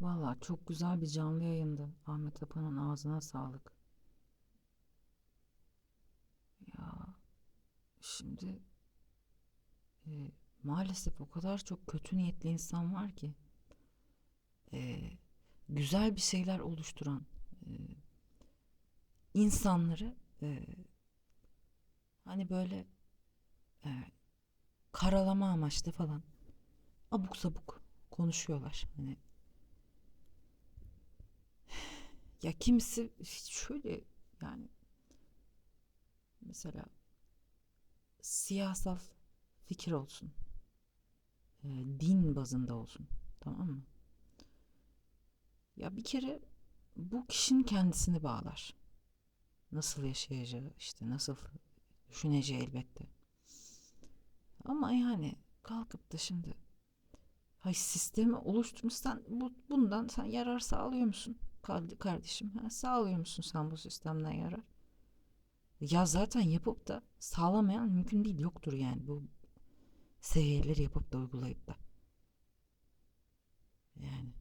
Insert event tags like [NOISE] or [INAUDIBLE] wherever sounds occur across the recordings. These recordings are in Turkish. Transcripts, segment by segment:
Valla çok güzel bir canlı yayındı. Ahmet Apan'ın ağzına sağlık. Ya şimdi e, maalesef o kadar çok kötü niyetli insan var ki e, güzel bir şeyler oluşturan e, insanları e, hani böyle e, karalama amaçlı falan abuk sabuk konuşuyorlar. Hani Ya kimisi şöyle yani mesela siyasal fikir olsun, e, din bazında olsun, tamam mı? Ya bir kere bu kişinin kendisini bağlar. Nasıl yaşayacağı, işte nasıl düşüneceği elbette. Ama yani kalkıp da şimdi hay sistemi oluşturmuşsan bu, bundan sen yarar sağlıyor musun? Kardeşim ha, sağlıyor musun sen bu sistemden yarar? Ya zaten yapıp da sağlamayan mümkün değil yoktur yani bu seviyeleri yapıp da uygulayıp da. Yani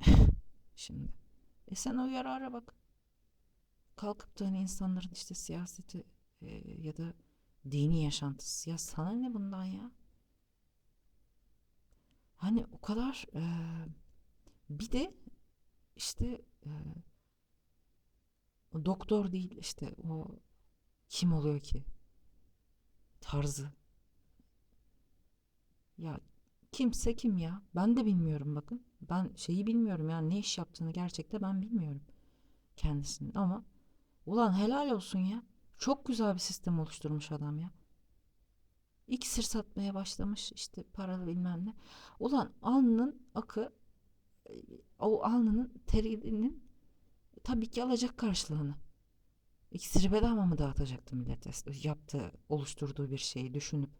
[LAUGHS] şimdi. E sen o yarara bak. Kalkıp da hani insanların işte siyaseti e, ya da dini yaşantısı ya sana ne bundan ya? Hani o kadar e, bir de işte e, doktor değil işte o kim oluyor ki? Tarzı. Ya kimse kim ya? Ben de bilmiyorum bakın. Ben şeyi bilmiyorum yani ne iş yaptığını gerçekte ben bilmiyorum kendisinin ama ulan helal olsun ya. Çok güzel bir sistem oluşturmuş adam ya. İksir satmaya başlamış işte paralı bilmem ne. Ulan alnının akı o alnının terinin tabii ki alacak karşılığını. İksiri bedava mı dağıtacaktı millete? Yaptığı, oluşturduğu bir şeyi düşünüp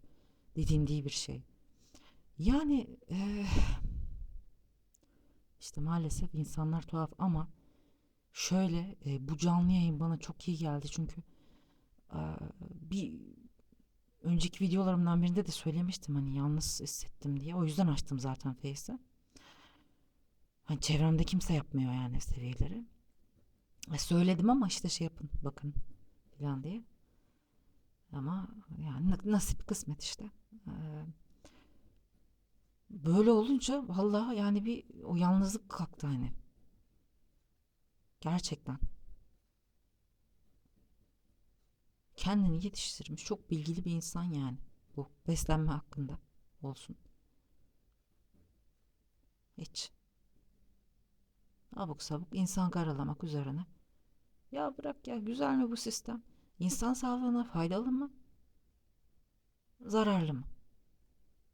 didindiği bir şey. Yani eee, işte maalesef insanlar tuhaf ama şöyle e, bu canlı yayın bana çok iyi geldi çünkü e, bir önceki videolarımdan birinde de söylemiştim hani yalnız hissettim diye. O yüzden açtım zaten Face'i. Hani çevremde kimse yapmıyor yani seviyeleri. E, söyledim ama işte şey yapın bakın falan diye. Ama yani nasip kısmet işte. Ee, böyle olunca vallahi yani bir o yalnızlık kalktı hani. Gerçekten. Kendini yetiştirmiş çok bilgili bir insan yani bu beslenme hakkında olsun. Hiç. Abuk sabuk insan karalamak üzerine. Ya bırak ya güzel mi bu sistem? İnsan sağlığına faydalı mı? Zararlı mı?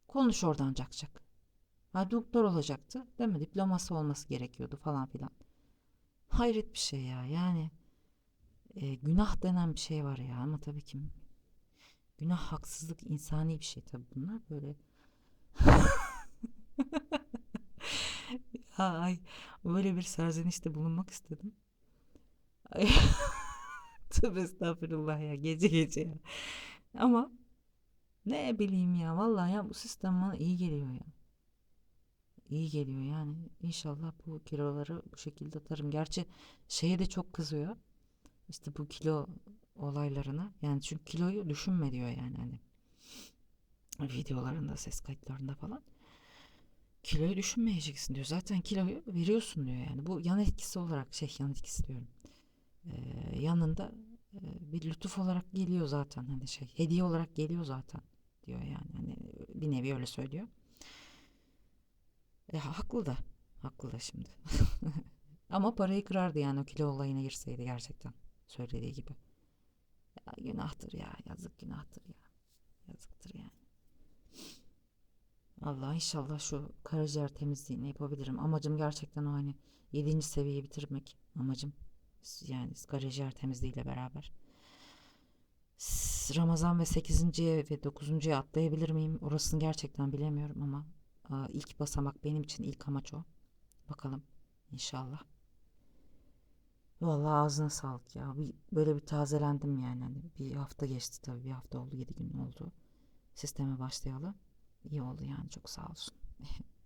Konuş oradan cakcak. Ha doktor olacaktı değil mi? Diploması olması gerekiyordu falan filan. Hayret bir şey ya yani. e, günah denen bir şey var ya ama tabii ki günah haksızlık insani bir şey tabii bunlar böyle. [LAUGHS] [LAUGHS] Ay böyle bir serzenişte bulunmak istedim. Ay, [LAUGHS] tövbe estağfurullah ya gece gece ya. Ama ne bileyim ya vallahi ya bu sistem bana iyi geliyor ya. İyi geliyor yani. İnşallah bu kiloları bu şekilde atarım. Gerçi şeye de çok kızıyor. İşte bu kilo olaylarına. Yani çünkü kiloyu düşünme diyor yani hani. Videolarında, ses kayıtlarında falan. Kiloyu düşünmeyeceksin diyor. Zaten kiloyu veriyorsun diyor yani. Bu yan etkisi olarak şey yan etkisi diyorum. Ee, yanında e, bir lütuf olarak geliyor zaten hani şey hediye olarak geliyor zaten diyor yani hani bir nevi öyle söylüyor. E, haklı da haklı da şimdi. [LAUGHS] Ama parayı kırardı yani o kilo olayına girseydi gerçekten söylediği gibi. Ya, günahtır ya yazık günahtır ya yazıktır yani. Allah inşallah şu karaciğer temizliğini yapabilirim. Amacım gerçekten o hani 7. seviyeyi bitirmek amacım. Yani karaciğer temizliğiyle beraber. Ramazan ve 8.ye ve 9.ya atlayabilir miyim? Orasını gerçekten bilemiyorum ama ilk basamak benim için ilk amaç o. Bakalım inşallah. Vallahi ağzına sağlık ya. Bir, böyle bir tazelendim yani. Hani bir hafta geçti tabii. Bir hafta oldu, 7 gün oldu. Sisteme başlayalı. İyi oldu yani çok sağ olsun. [LAUGHS]